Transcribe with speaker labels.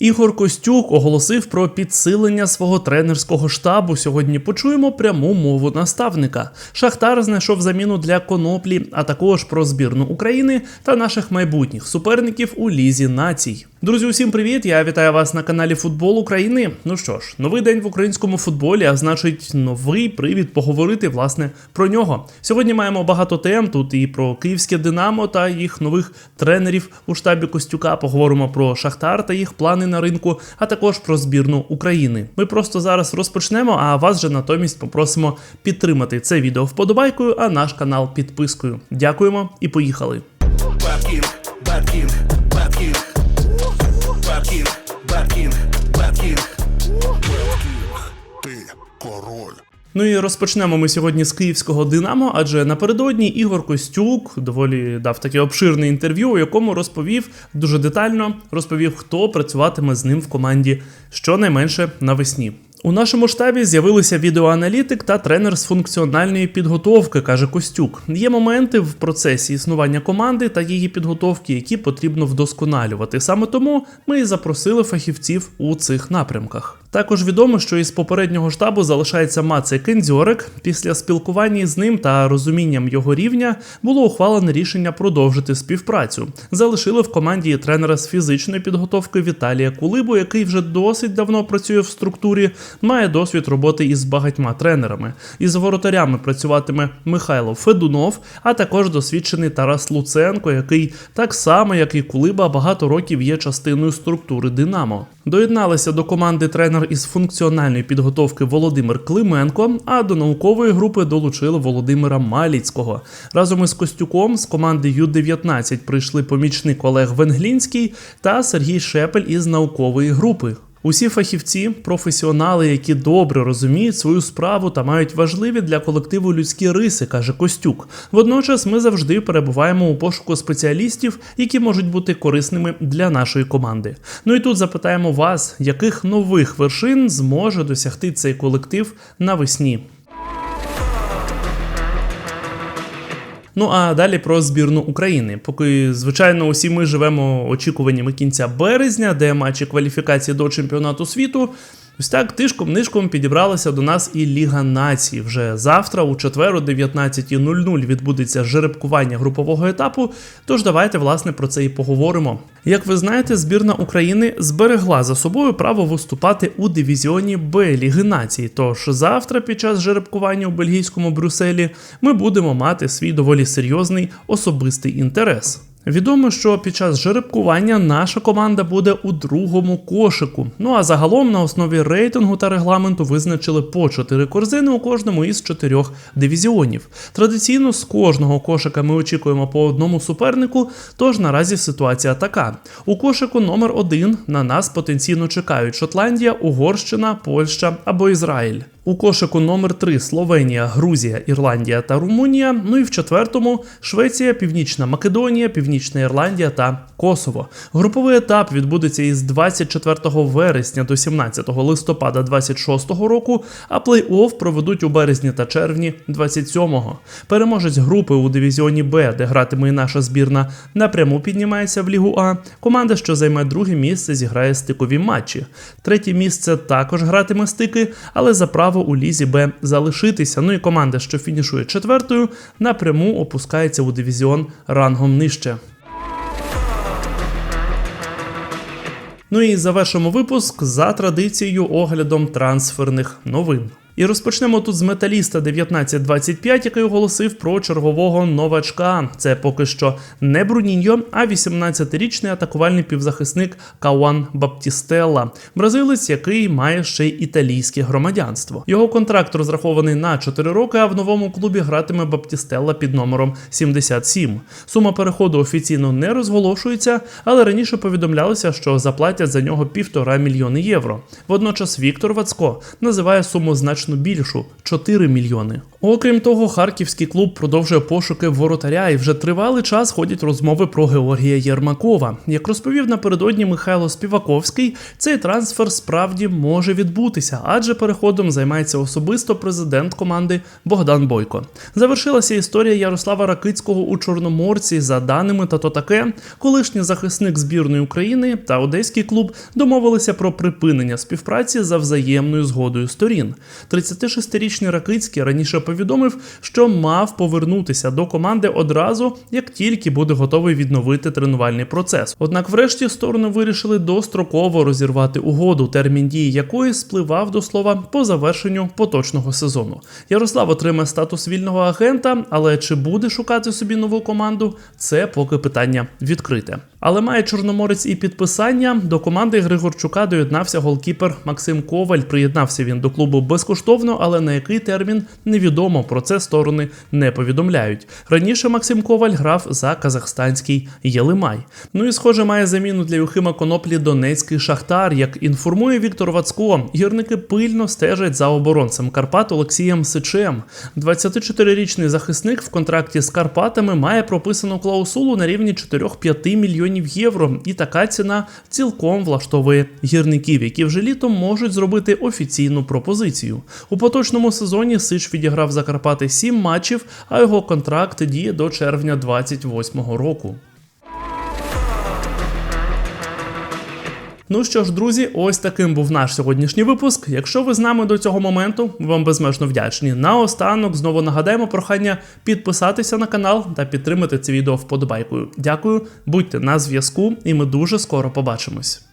Speaker 1: Ігор Костюк оголосив про підсилення свого тренерського штабу. Сьогодні почуємо пряму мову наставника. Шахтар знайшов заміну для коноплі, а також про збірну України та наших майбутніх суперників у лізі націй. Друзі, усім привіт! Я вітаю вас на каналі Футбол України. Ну що ж, новий день в українському футболі, а значить, новий привід поговорити власне про нього. Сьогодні маємо багато тем тут і про київське Динамо та їх нових тренерів у штабі Костюка. Поговоримо про Шахтар та їх плани на ринку, а також про збірну України. Ми просто зараз розпочнемо, а вас же натомість попросимо підтримати це відео вподобайкою, а наш канал підпискою. Дякуємо і поїхали.
Speaker 2: Ти король.
Speaker 1: Ну і розпочнемо ми сьогодні з київського Динамо, адже напередодні Ігор Костюк доволі дав таке обширне інтерв'ю, у якому розповів дуже детально розповів, хто працюватиме з ним в команді щонайменше навесні. У нашому штабі з'явилися відеоаналітик та тренер з функціональної підготовки, каже Костюк. Є моменти в процесі існування команди та її підготовки, які потрібно вдосконалювати. Саме тому ми і запросили фахівців у цих напрямках. Також відомо, що із попереднього штабу залишається Мацей Кензьорик. Після спілкування з ним та розумінням його рівня було ухвалене рішення продовжити співпрацю. Залишили в команді тренера з фізичної підготовки Віталія Кулибу, який вже досить давно працює в структурі, має досвід роботи із багатьма тренерами. Із воротарями працюватиме Михайло Федунов, а також досвідчений Тарас Луценко, який так само, як і Кулиба, багато років є частиною структури Динамо. Доєдналися до команди тренер із функціональної підготовки Володимир Клименко, а до наукової групи долучили Володимира Маліцького. Разом із Костюком з команди Ю-19 прийшли помічник Олег Венглінський та Сергій Шепель із наукової групи. Усі фахівці, професіонали, які добре розуміють свою справу та мають важливі для колективу людські риси, каже Костюк. Водночас ми завжди перебуваємо у пошуку спеціалістів, які можуть бути корисними для нашої команди. Ну і тут запитаємо вас, яких нових вершин зможе досягти цей колектив навесні. Ну а далі про збірну України. Поки, звичайно, усі ми живемо очікуваннями кінця березня, де матчі кваліфікації до чемпіонату світу. Ось так тишком-нишком підібралася до нас і Ліга націй. Вже завтра, у четвер, о 19.00 відбудеться жеребкування групового етапу. Тож давайте власне про це і поговоримо. Як ви знаєте, збірна України зберегла за собою право виступати у дивізіоні Б Ліги націй. Тож завтра, під час жеребкування у бельгійському Брюсселі, ми будемо мати свій доволі серйозний особистий інтерес. Відомо, що під час жеребкування наша команда буде у другому кошику. Ну а загалом на основі рейтингу та регламенту визначили по 4 корзини у кожному із чотирьох дивізіонів. Традиційно з кожного кошика ми очікуємо по одному супернику. Тож наразі ситуація така: у кошику номер 1 на нас потенційно чекають Шотландія, Угорщина, Польща або Ізраїль. У кошику номер 3 Словенія, Грузія, Ірландія та Румунія. Ну і в четвертому Швеція, Північна Македонія, Північна Ірландія та Косово. Груповий етап відбудеться із 24 вересня до 17 листопада 26 року, а плей-офф проведуть у березні та червні 27-го. Переможець групи у дивізіоні Б, де гратиме і наша збірна, напряму піднімається в Лігу А. Команда, що займе друге місце, зіграє стикові матчі. Третє місце також гратиме стики, але за право у лізі Б залишитися. Ну і команда, що фінішує четвертою, напряму опускається у дивізіон рангом нижче. Ну і завершимо випуск за традицією оглядом трансферних новин. І розпочнемо тут з металіста 1925, який оголосив про чергового новачка. Це поки що не Бруніньо, а 18-річний атакувальний півзахисник Кауан Баптістелла, бразилець, який має ще й італійське громадянство. Його контракт розрахований на 4 роки, а в новому клубі гратиме Баптістелла під номером 77. Сума переходу офіційно не розголошується, але раніше повідомлялося, що заплатять за нього півтора мільйони євро. Водночас Віктор Вацко називає суму значно значно більшу 4 мільйони. Окрім того, харківський клуб продовжує пошуки воротаря і вже тривалий час ходять розмови про Георгія Єрмакова. Як розповів напередодні Михайло Співаковський, цей трансфер справді може відбутися, адже переходом займається особисто президент команди Богдан Бойко. Завершилася історія Ярослава Ракицького у Чорноморці. За даними та то таке, колишній захисник збірної України та одеський клуб домовилися про припинення співпраці за взаємною згодою сторін. 36-річний Ракицький раніше повідомив, що мав повернутися до команди одразу, як тільки буде готовий відновити тренувальний процес. Однак, врешті, сторони вирішили достроково розірвати угоду, термін дії якої спливав до слова по завершенню поточного сезону. Ярослав отримає статус вільного агента, але чи буде шукати собі нову команду, це поки питання відкрите. Але має Чорноморець і підписання. До команди Григорчука доєднався голкіпер Максим Коваль. Приєднався він до клубу безкоштовно, але на який термін невідомо. Про це сторони не повідомляють. Раніше Максим Коваль грав за казахстанський Єлимай. Ну і схоже, має заміну для Юхима Коноплі Донецький Шахтар. Як інформує Віктор Вацко, гірники пильно стежать за оборонцем Карпат Олексієм Сичем. 24-річний захисник в контракті з Карпатами має прописану клаусулу на рівні 4-5 мільйонів євро, і така ціна цілком влаштовує гірників, які вже літом можуть зробити офіційну пропозицію. У поточному сезоні Сич відіграв Закарпати сім 7 матчів, а його контракт діє до червня 28-го року. Ну що ж, друзі, ось таким був наш сьогоднішній випуск. Якщо ви з нами до цього моменту, ми вам безмежно вдячні. Наостанок знову нагадаємо прохання підписатися на канал та підтримати це відео вподобайкою. Дякую, будьте на зв'язку, і ми дуже скоро побачимось.